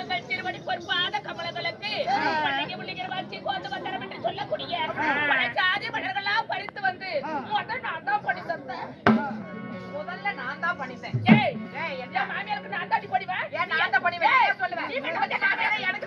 தாங்கள் திருவடி பொறுப்பாத கமலங்களுக்கு பண்டிகை புள்ளிகிற வச்சு கோத்து வந்தரம் என்று சொல்லக்கூடிய பல ஜாதி மலர்கள்லாம் பறித்து வந்து முதல் நான் தான் பண்ணி தந்தேன். முதல்ல நான் தான் பண்ணிட்டேன் ஏய் ஏய் என்ன? என் மாமியாருக்கு நான் தாண்டி படிவேன் ஏன் நான் தான் நீ சொல்லுவேன் எனக்கு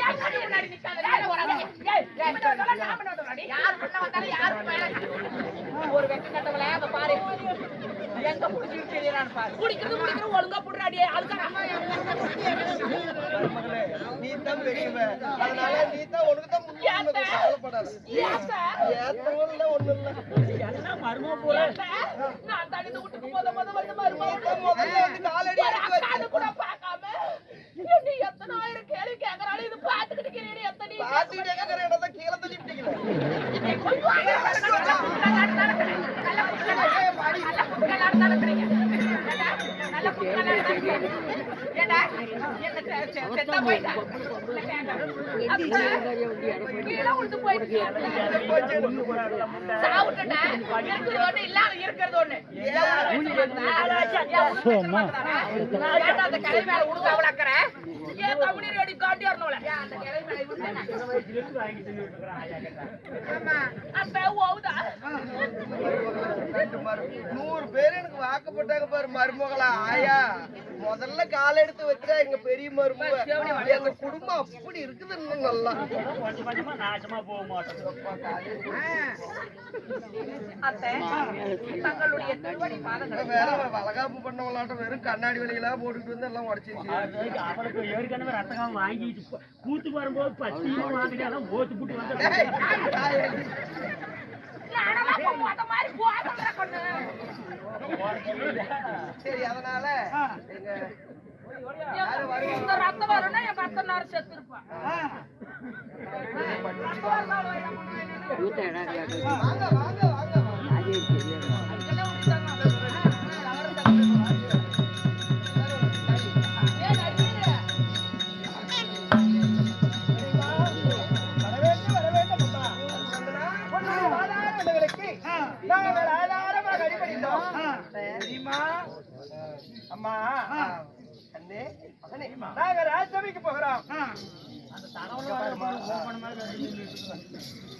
ஒரு வெட்டு கட்டவள அத பாரு எங்க புடிச்சிருக்கீங்கன்னு பாரு குடிக்கிறது குடிக்கிறது ஒழுங்கா புடுறாடியே அதுக்காக மருமகளே, நீ தான் பெரியவ. அதனால நீ தான் உனக்கு தான் முன்னுரிமை. கவலைப்படாத. ஏத்தவும் இல்ல, ஒண்ணும் இல்ல. நான் தனித்து விட்டுக்கு முத முத வந்து மருமக நீ தான் முதல்ல வந்து காலடி எடுத்து வச்ச. கூட பார்க்காம நீ எத்தனை ஆயிரம் கேள்வி கேட்கறாலும் இது பார்த்துக்கிட்டு இருக்கிறீங்க எத்தனை பாத்துக்கிட்டே இருக்கிற இடத்த கீழே தள்ளி இருக்கிறது ஒண்ணு அந்த கிளை மேல உடுக்க அவளாக்கற ஏன் கம்பெனி ரெடி காட்டியாரனோல அந்த கிளை மேல அப்ப ஓவுதா நூறு பேர் எனக்கு வாக்கப்பட்டாங்க பாரு மருமகளா ஆயா. முதல்ல கால் எடுத்து வச்சா எங்க பெரிய மருமக எங்க குடும்பம் அப்படி இருக்குது இன்னும் நல்லா. திருவடி பாதங்களை வேற வளகாப்பு பண்ணவங்களாட்டம் வெறும் கண்ணாடி வழியெல்லாம் போட்டுட்டு வந்து எல்லாம் உடச்சிருச்சு அவளுக்கு ஏற்கனவே ரத்தகம் வாங்கிட்டு கூத்து வரும்போது பச்சியும் வாங்கிட்டு எல்லாம் ஓத்து போட்டு வந்து சரி அதனால எங்க இந்த ரத்தம் வரும்னா என் பத்து நேரம் செத்து இருப்பான் வாங்க வாங்க. தெரியுமா? அம்மா. அண்ணே, நாங்க ராஜ்சபைக்கு போகிறோம்.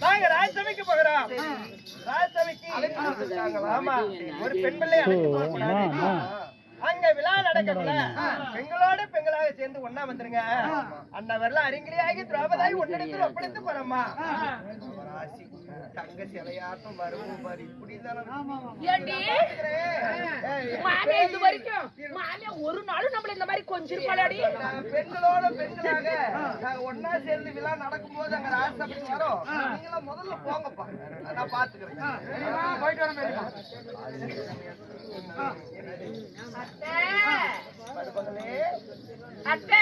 நாங்க ராஜ்சபைக்கு போகிறோம். ராஜ்சபைக்கு ஆமா. ஒரு பெண் பிள்ளை. அங்க விழா நடக்கல பெண்களோட பெண்களாக சேர்ந்து ஒண்ணா வந்துருங்க. அண்ணவர்ல அறிஞலியாகி திரௌபதாய் ஒன்னிடத்தில் ஒப்படைத்து போறோம்மா. ராசி, தங்க சிலையாட்டம் வருவோம் பாரு. இப்படி ஏண்டி? மாமியா இது வரைக்கும் மாமியா ஒரு நாளும் நம்மள இந்த மாதிரி கொஞ்சிருப்பாளாடி? பெண்களோட பெண்களாக ஒண்ணா சேர்ந்து விழா நடக்கும்போது அங்க ராஜ்சபைக்கு வரோம். நீங்களும் முதல்ல போங்கப்பா. நான் பாத்துக்கிறேன்? போயிட்டு வரேன் பெரியம்மா. மருமகளே அத்தை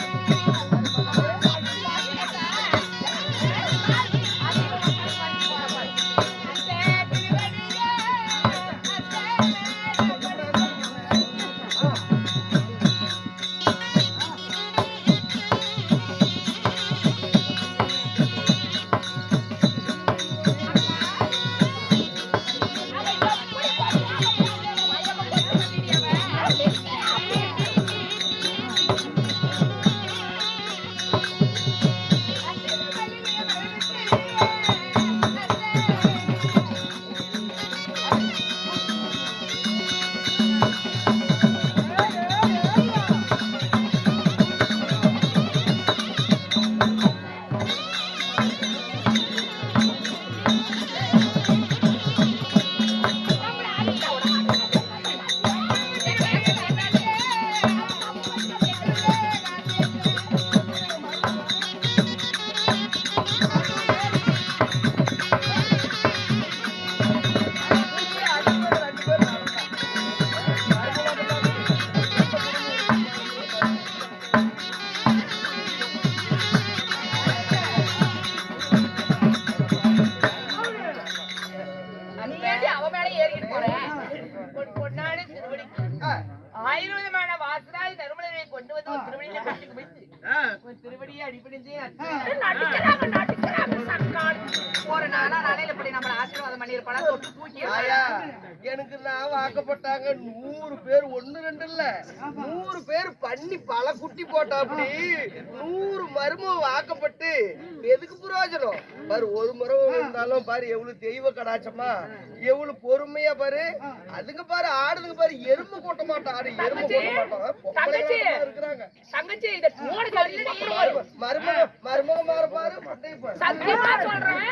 நறுமணங்களை கொண்டு வந்து ஒரு திருவடியில கட்டி குவித்து ஆ. ஒரு திருவடியை சக்கால் போற நாளா நாளையில இப்படி நம்மள ஆசீர்வாதம் தொட்டு தூக்கி எனக்கு நான் வாக்கப்பட்டாங்க நூறு பேர் ஒண்ணு ரெண்டு இல்ல நூறு பேர் பண்ணி பல குட்டி போட்டா அப்படி நூறு மருமக வாக்கப்பட்டு எதுக்கு பிரயோஜனம் பாரு ஒரு மரம் இருந்தாலும் பாரு எவ்வளவு தெய்வ கடாச்சமா எவ்வளவு பொறுமையா பாரு அதுங்க பாரு ஆடுதுங்க பாரு எறும்பு கொட்ட மாட்டோம் ஆடு எறும்பு தங்கச்சி இத மூணு மருமக மருமக மாற பாரு சத்தியமா சொல்றேன்.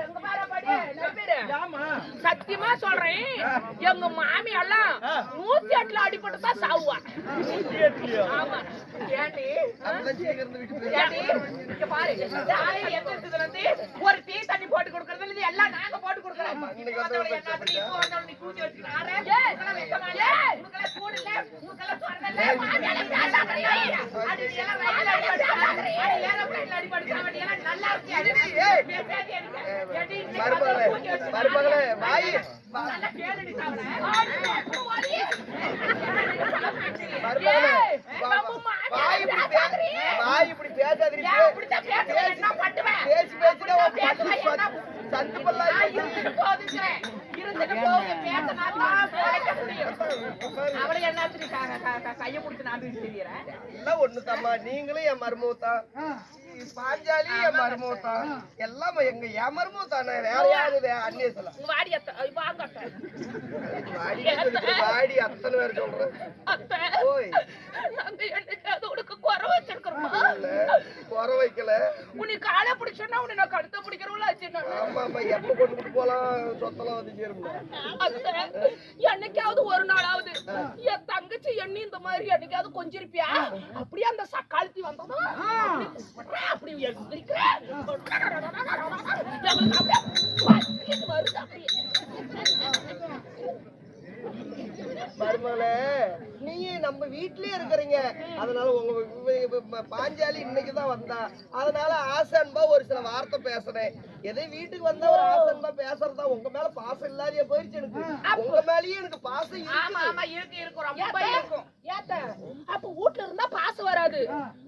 எங்க சத்தியமா சொல்றேன். எங்க மாமி எல்லாம் நூத்தி எட்டுல அடிபட்டு தான் சாவுவா ஆமா. ஏண்டி? பாரு. இருந்து ஒரு டீ தண்ணி போட்டு கொடுக்கறதுல இருந்து எல்லாம் நாங்க போட்டு மருமகளே? வாய். இப்படி பேசாதீங்க? பேசி பேசி இப்படித்தான் பல்லு பல்லா நான் இருந்துட்டு போகுதுங்கிறேன். இருந்துட்டு போகுது, பேசினா தான் பிழைக்க முடியும். அவளை என்னாச்சு நீ க- க- க- கையை பிடிச்சு நாம்பிட்டு திரியிற? எல்லாம் ஒண்ணு தாம்மா நீங்களும் என் மருமகத்தான் பாஞ்சாலி என் மருமகத்தான் எல்லாம் எங்க என் மருமகத்தானே வேற யாரு அந்நிய சொல்ல வாடி அத்தை. வாடி வாடி அத்தனை பேர் சொல்றேன் அத்தை, ஓய் குறை வச்சிருக்கிறோமா? குறை வைக்கல. உன்னை காலை பிடிச்சோன்னா உன்னை நான் கழுத்தை பிடிக்கிறவளா ஆச்சு. ஆமா ஆமா. எப்ப கொண்டு போலாம்? சொத்தெல்லாம் வந்து அத்தை, என்னைக்காவது ஒரு நாளாவது என் தங்கச்சி எண்ணி இந்த மாதிரி என்னைக்காவது கொஞ்சிருப்பியா? அப்படியே அந்த சக்காலத்தி வந்ததும் அப்படி வருது அப்படியே. மருமகளே நீங்க நம்ம வீட்லயே இருக்கிறீங்க. அதனால உங்க பாஞ்சாலி இன்னைக்கு தான் வந்தா. அதனால ஆசன்பா ஒரு சில வார்த்தை பேசுறேன். எதை வீட்டுக்கு வந்தா ஒரு ஆசன்பா பேசுறதா உங்க மேல பாசம் இல்லாதே போயிருச்சு எனக்கு. உங்க மேலயே எனக்கு பாசம் இருக்கும் அப்ப வீட்ல இருந்தா பாசம் வராது.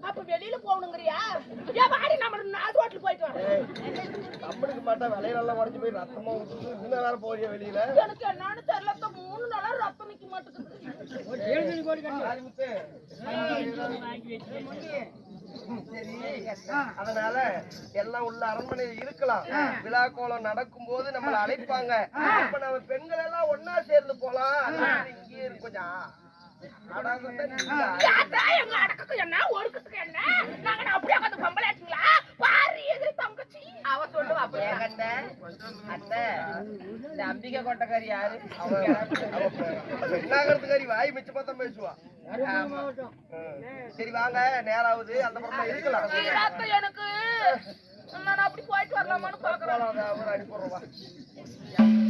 அப்ப வெளியில போகணுங்கிறியா? வாடி நம்ம நாலு ரோட்ல போயிட்டு வரோம் நம்மளுக்கு மாட்டா விலையில உடஞ்சு போய் ரத்தமா இன்னும் வேற போறிய வெளியில? எனக்கு என்னன்னு தெரியல நாளா ரத்தம் நிக்க மாட்டேங்குது. அதனால எல்லாம் உள்ள அரண்மனையில் இருக்கலாம். விழா கோலம் நடக்கும் போது நம்மள அழைப்பாங்க. அப்ப நம்ம பெண்கள் எல்லாம் ஒன்னா சேர்ந்து போலாம். இரு கொஞ்சம் என்ன ஒடுக்கத்துக்கு என்ன நாங்க அப்படியே உட்காந்து பாரு எது தங்கச்சி அவ சொல்லுவா அப்படியே கண்ட அத்தை இந்த அம்பிகை கொட்டக்காரி யாரு அவ வாய் மிச்சமா தான் பேசுவா சரி வாங்க நேராவது அந்த பக்கம் இருக்கலாம் எனக்கு நான் அப்படி போயிட்டு வரலாமான்னு பாக்குறேன் ஒரு